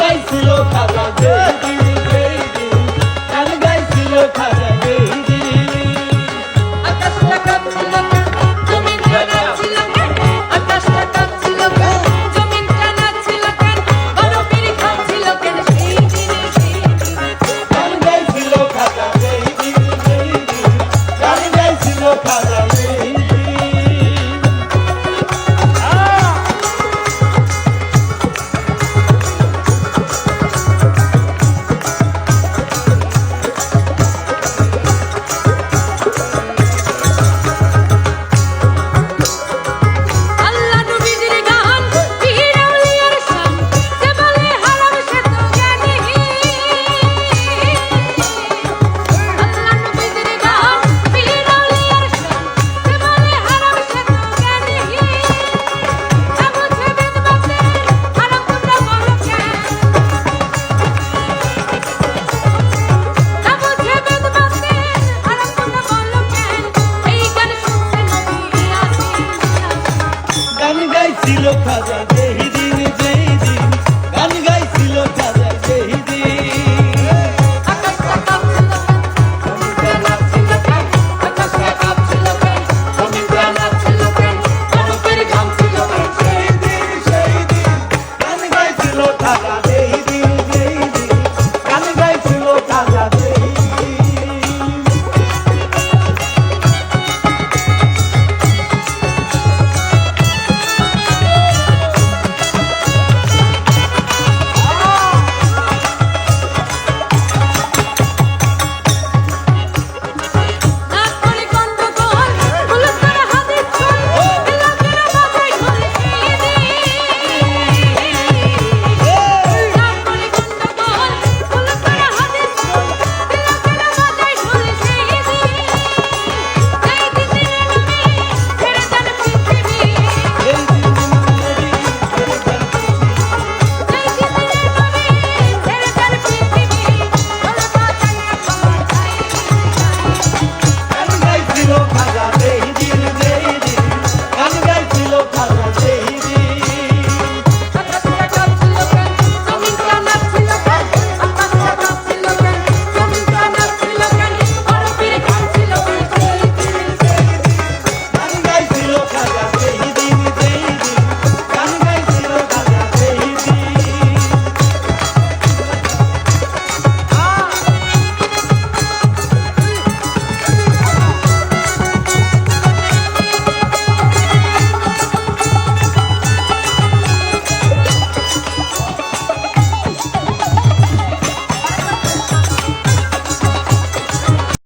গাইছিল খাজা বেগিরি বেগিরি গান গাইছিল খাজা Father. দিল খাজা